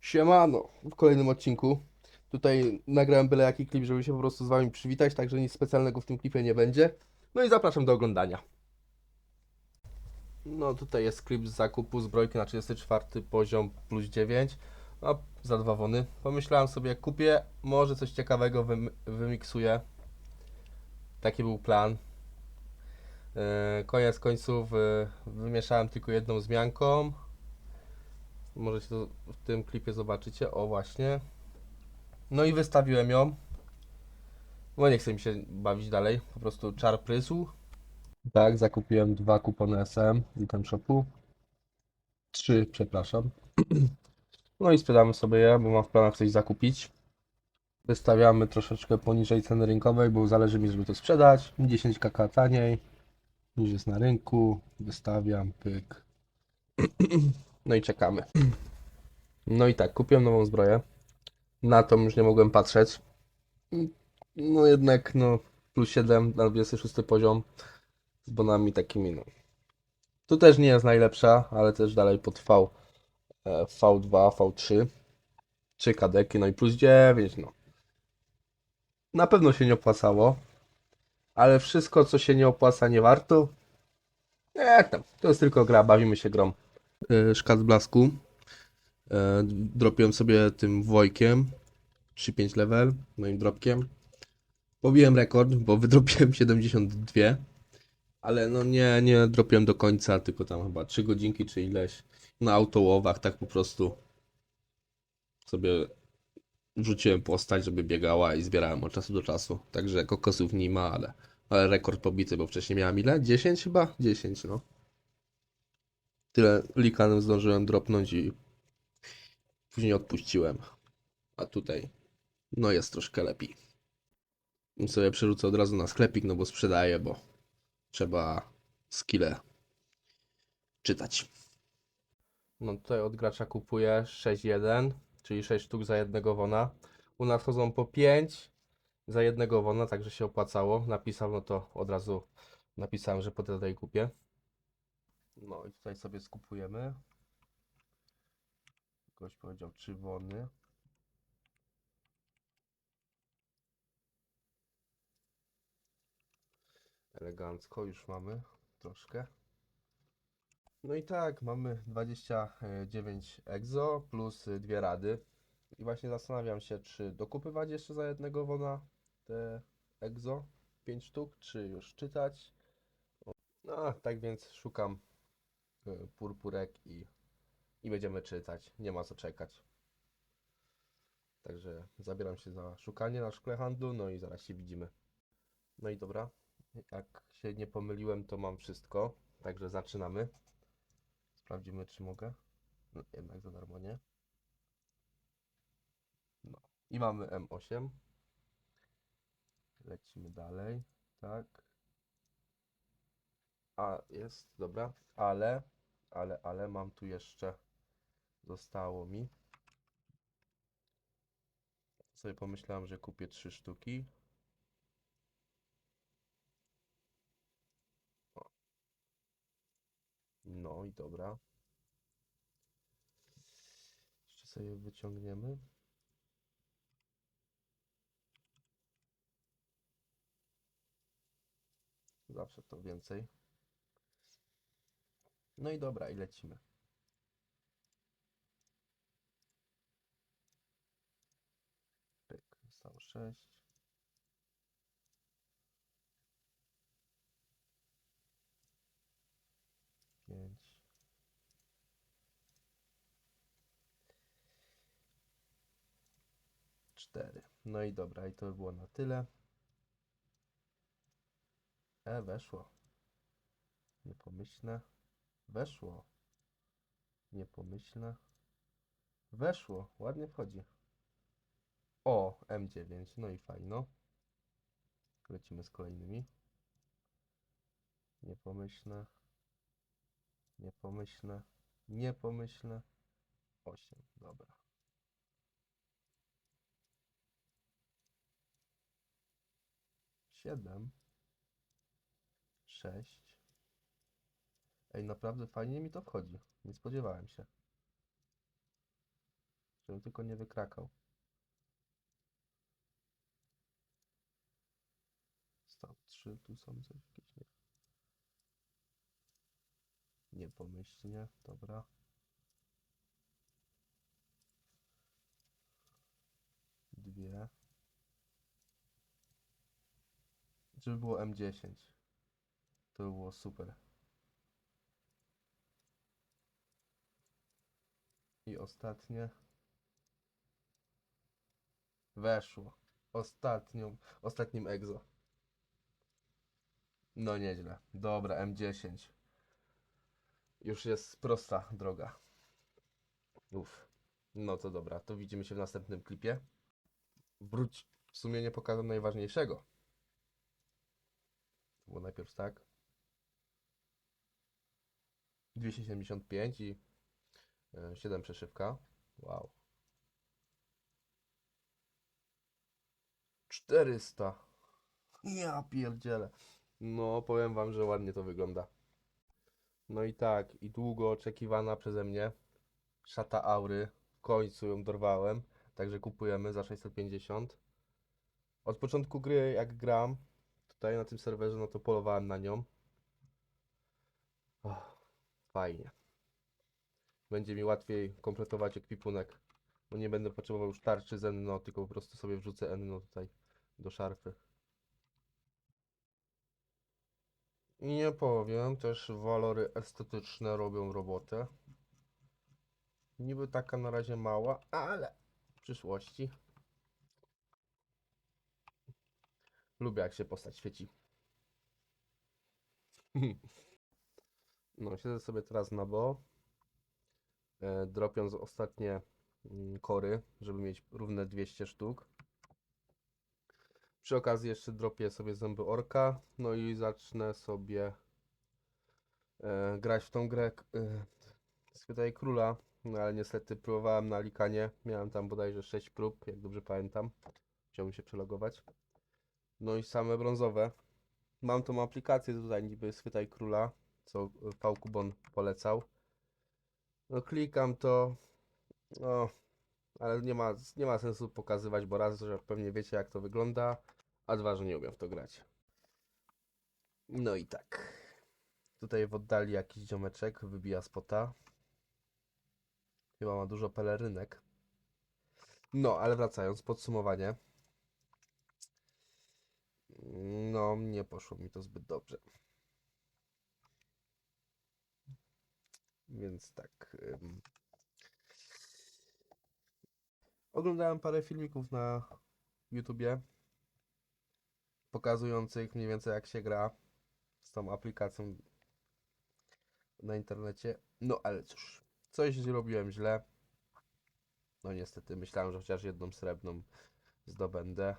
Siemano, w kolejnym odcinku. Tutaj nagrałem byle jaki klip, żeby się po prostu z wami przywitać, także nic specjalnego w tym klipie nie będzie. No i zapraszam do oglądania. No tutaj jest klip z zakupu zbrojki na 34 poziom plus 9. No, za dwa wony. Pomyślałem sobie, kupię, może coś ciekawego wym- wymiksuję. Taki był plan. Yy, koniec końców yy, wymieszałem tylko jedną zmianką. Możecie to w tym klipie zobaczycie. O właśnie. No i wystawiłem ją. Bo nie chce mi się bawić dalej. Po prostu czar prysł. Tak, zakupiłem dwa kupony SM z item shopu. Trzy, przepraszam. No i sprzedamy sobie je, bo mam w planach coś zakupić. Wystawiamy troszeczkę poniżej ceny rynkowej, bo zależy mi, żeby to sprzedać. 10 kk taniej niż jest na rynku. Wystawiam, pyk. No i czekamy. No i tak, kupiłem nową zbroję. Na to już nie mogłem patrzeć. No jednak, no, plus 7 na 26 poziom z bonami takimi, no. Tu też nie jest najlepsza, ale też dalej pod V, e, V2, V3. 3 kadeki, no i plus 9, no. Na pewno się nie opłacało, ale wszystko, co się nie opłaca, nie warto. Nie, tam, to jest tylko gra, bawimy się grą. E, Szkat blasku. E, dropiłem sobie tym Wojkiem 3-5 level, moim dropkiem. Pobiłem rekord, bo wydropiłem 72, ale no nie, nie dropiłem do końca, tylko tam chyba 3 godzinki czy ileś na autołowach, tak po prostu sobie wrzuciłem postać, żeby biegała i zbierałem od czasu do czasu. Także kokosów nie ma, ale, ale rekord pobity, bo wcześniej miałem ile? 10 chyba? 10, no. Tyle likanem zdążyłem dropnąć i później odpuściłem. A tutaj, no jest troszkę lepiej. Sobie przerzucę od razu na sklepik, no bo sprzedaję, bo trzeba skille czytać. No tutaj od gracza kupuję 6-1, czyli 6 sztuk za jednego wona. U nas chodzą po 5 za jednego wona, także się opłacało. Napisał, no to od razu napisałem, że po tej kupię. No i tutaj sobie skupujemy. Ktoś powiedział trzy wony. Elegancko już mamy troszkę. No i tak, mamy 29 exo plus dwie rady. I właśnie zastanawiam się, czy dokupywać jeszcze za jednego wona te exo 5 sztuk, czy już czytać. No, tak więc szukam purpurek i, i będziemy czytać. Nie ma co czekać. Także zabieram się za szukanie na szkle handlu, no i zaraz się widzimy. No i dobra, jak się nie pomyliłem, to mam wszystko. Także zaczynamy. Sprawdzimy, czy mogę. No, jednak za darmo nie. No. I mamy M8. Lecimy dalej. Tak. A, jest, dobra. Ale, ale, ale mam tu jeszcze. Zostało mi. Sobie pomyślałem, że kupię trzy sztuki. No i dobra. Jeszcze sobie wyciągniemy. Zawsze to więcej. No i dobra, i lecimy. Pyk, zostało 6. Pięć. Cztery. No i dobra, i to by było na tyle. E, weszło. Niepomyślne. Weszło. Niepomyślne. Weszło. Ładnie wchodzi. O, M9. No i fajno. Lecimy z kolejnymi. Niepomyślne. Niepomyślne. Niepomyślne. 8. Dobra. Siedem. Sześć. Ej, naprawdę fajnie mi to wchodzi. Nie spodziewałem się. Żebym tylko nie wykrakał. Stop 3, tu są coś jakieś nie. Niepomyślnie, dobra. Dwie. Żeby było M10. To by było super. I ostatnie. Weszło. Ostatnią, ostatnim egzo. No nieźle. Dobra, M10. Już jest prosta droga. Uff. No to dobra, to widzimy się w następnym klipie. Wróć. W sumie nie pokazam najważniejszego. Było najpierw tak. 275 i 7 przeszywka. Wow. 400. Ja pierdzielę. No, powiem wam, że ładnie to wygląda. No i tak, i długo oczekiwana przeze mnie szata aury. W końcu ją dorwałem. Także kupujemy za 650. Od początku gry, jak gram tutaj na tym serwerze, no to polowałem na nią. Och, fajnie. Będzie mi łatwiej kompletować ekwipunek. Bo nie będę potrzebował już tarczy z Enno, tylko po prostu sobie wrzucę Enno tutaj do szarfy. I nie powiem, też walory estetyczne robią robotę. Niby taka na razie mała, ale w przyszłości. Lubię jak się postać świeci. No, siedzę sobie teraz na bo, dropiąc ostatnie mm, kory, żeby mieć równe 200 sztuk. Przy okazji jeszcze dropię sobie zęby orka, no i zacznę sobie e, grać w tą grę e, Króla, no ale niestety próbowałem na Likanie, miałem tam bodajże 6 prób, jak dobrze pamiętam. Chciałbym się przelogować. No i same brązowe. Mam tą aplikację tutaj niby Schwytaj Króla, co Pałkubon polecał. No klikam to, no, ale nie ma, nie ma sensu pokazywać, bo raz, że pewnie wiecie jak to wygląda, a dwa, że nie umiem w to grać. No i tak. Tutaj w oddali jakiś ziomeczek wybija spota. Chyba ma dużo pelerynek. No, ale wracając, podsumowanie. No, nie poszło mi to zbyt dobrze. Więc tak. ym. Oglądałem parę filmików na YouTubie pokazujących mniej więcej jak się gra z tą aplikacją na internecie. No ale cóż, coś zrobiłem źle. No niestety, myślałem, że chociaż jedną srebrną zdobędę,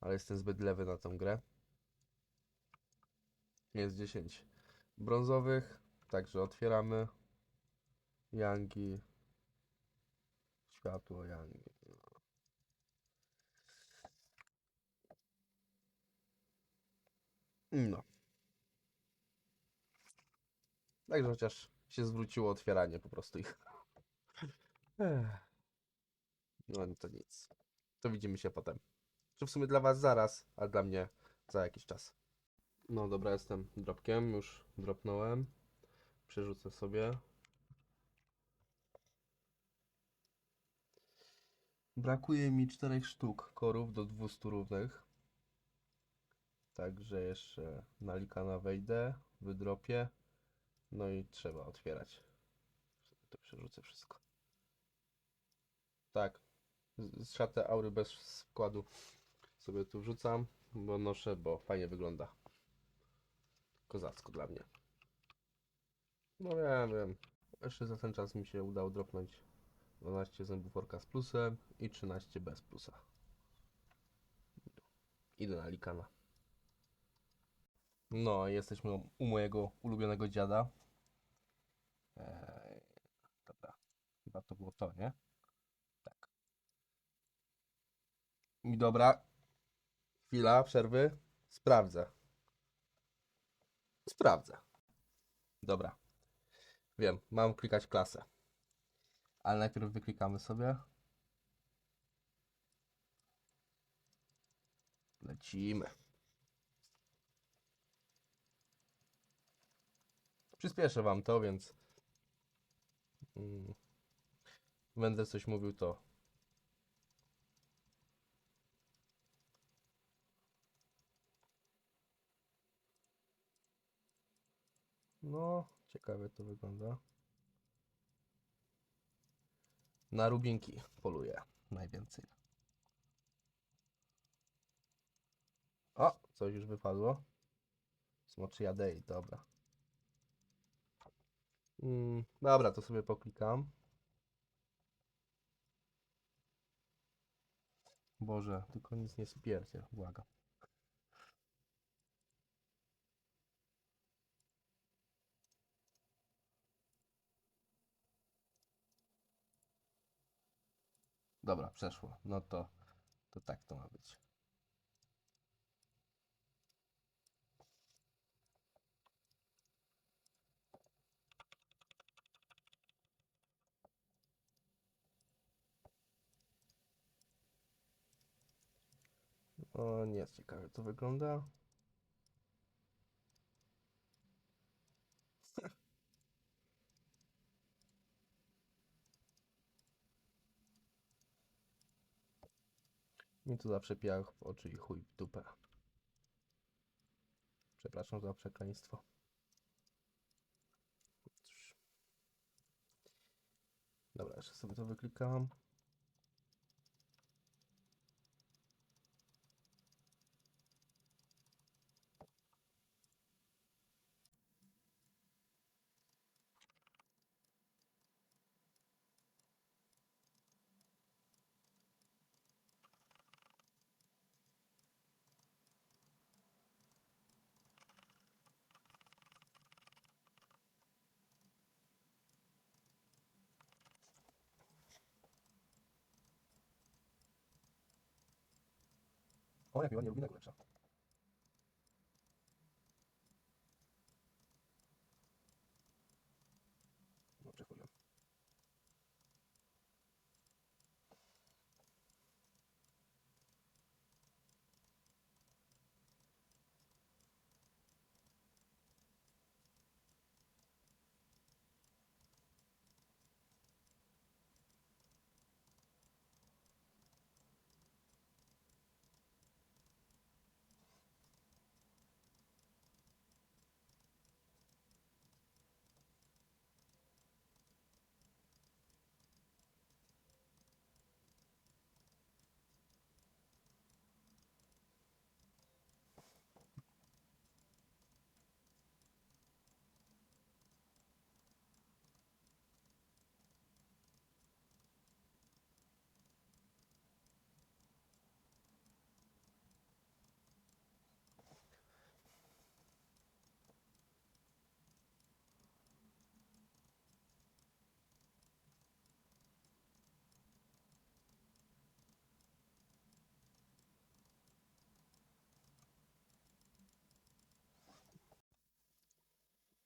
ale jestem zbyt lewy na tą grę. Jest 10 brązowych, także otwieramy. Yangi. Światło Yangi. No. Także chociaż się zwróciło otwieranie po prostu ich. No no to nic. To widzimy się potem. Czy w sumie dla was zaraz, a dla mnie za jakiś czas. No dobra, jestem dropkiem, już dropnąłem. Przerzucę sobie. Brakuje mi czterech sztuk korów do 200 równych. Także jeszcze na likana wejdę, wydropię. No i trzeba otwierać. To przerzucę wszystko. Tak. Z szaty aury bez składu sobie tu wrzucam, bo noszę, bo fajnie wygląda. Kozacko dla mnie. No wiem, wiem. Jeszcze za ten czas mi się udało dropnąć 12 zębów orka z plusem i 13 bez plusa. Idę na likana. No, jesteśmy u mojego ulubionego dziada. Eee, dobra, chyba to było to, nie? Tak. I dobra, chwila przerwy. Sprawdzę. Sprawdzę. Dobra. Wiem, mam klikać klasę. Ale najpierw wyklikamy sobie. Lecimy. Przyspieszę wam to, więc mm, będę coś mówił to. No, ciekawie to wygląda. Na rubinki poluję najwięcej. O, coś już wypadło. Smoczy jadei, dobra. Mm, dobra, to sobie poklikam. Boże, tylko nic nie spiercie, błagam. Dobra, przeszło. No to, to tak to ma być. O, nie jest ciekawe, to wygląda. Mi to zawsze piach w oczy i chuj w dupę. Przepraszam za przekleństwo. Dobra, jeszcze sobie to wyklikam. O, jak mi ładnie rubinek ulepsza. Dobrze,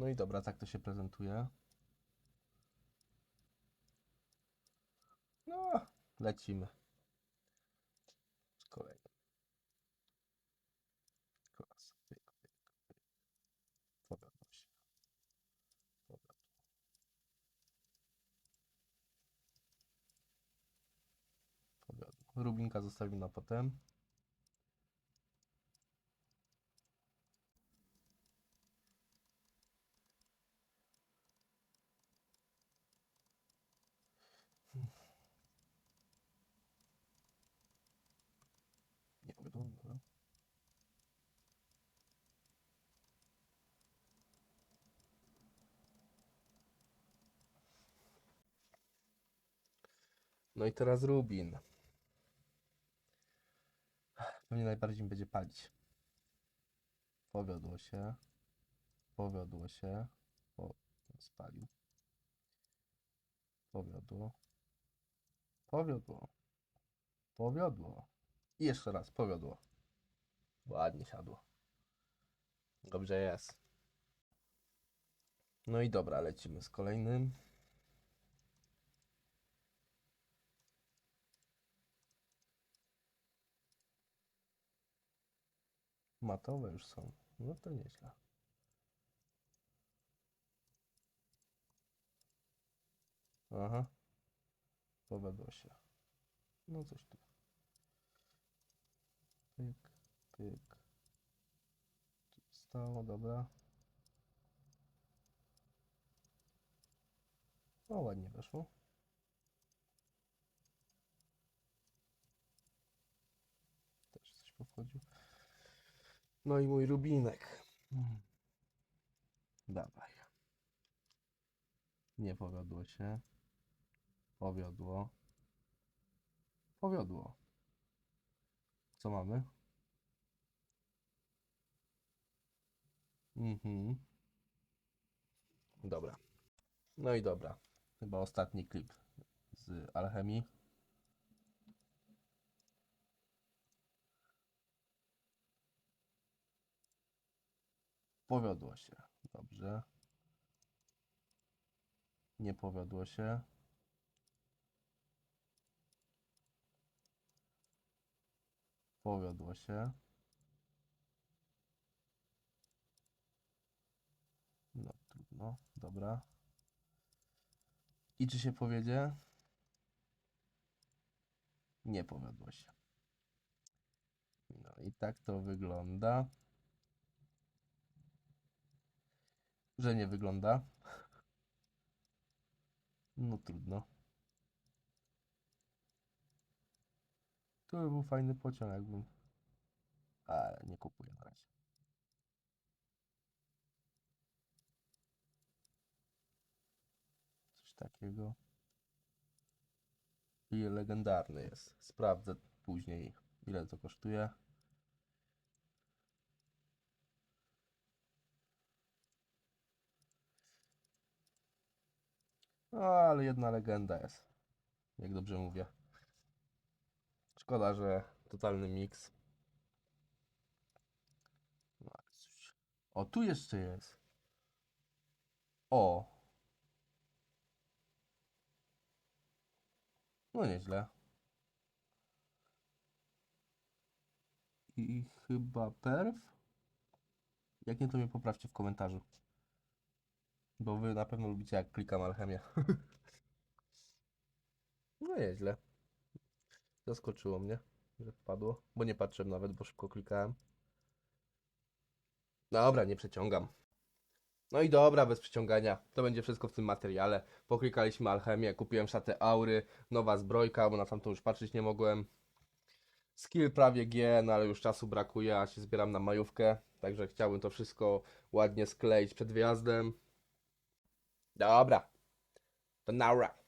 No i dobra, tak to się prezentuje. No, lecimy. Z kolejnym. Klas. Pyk, pyk, pyk. Powiodło. Rubinka zostawimy na potem. Nie powiodło, dobra. No i teraz Rubin. Pewnie najbardziej mi będzie palić. Powiodło się. Powiodło się. Spalił. Powiodło. Powiodło. Powiodło. I jeszcze raz, powiodło. Ładnie siadło. Dobrze jest. No i dobra, lecimy z kolejnym. Matowe już są. No to nieźle. Aha. Powiodło się. No coś tu. Pyk. Tu Stało, dobra. No ładnie weszło. Też coś powchodził. No i mój rubinek. Hmm. Dawaj. Nie powiodło się. Powiodło. Powiodło. Co mamy? Mhm. Dobra. No i dobra. Chyba ostatni klip z Alchemii. Powiodło się. Dobrze. Nie powiodło się. Powiodło się. No. Dobra. I czy się powiedzie? Nie powiodło się. No i tak to wygląda. Że nie wygląda. No trudno. To by był fajny pociąg, jakbym. Ale nie kupuję na razie. Takiego. I legendarny jest. Sprawdzę później, ile to kosztuje. No, ale jedna legenda jest. Jak dobrze mówię. Szkoda, że totalny miks. No. O, tu jeszcze jest. O. No nieźle. I chyba perf? Jak nie, to mnie poprawcie w komentarzu. Bo wy na pewno lubicie, jak klikam alchemię. No nieźle. Zaskoczyło mnie, że wpadło. Bo nie patrzyłem nawet, bo szybko klikałem. Dobra, nie przeciągam. No i dobra, bez przeciągania. To będzie wszystko w tym materiale. Poklikaliśmy alchemię, kupiłem szatę aury, nowa zbrojka, bo na tamtą już patrzeć nie mogłem. Skill prawie G, no ale już czasu brakuje, a się zbieram na majówkę. Także chciałbym to wszystko ładnie skleić przed wyjazdem. Dobra. To naura.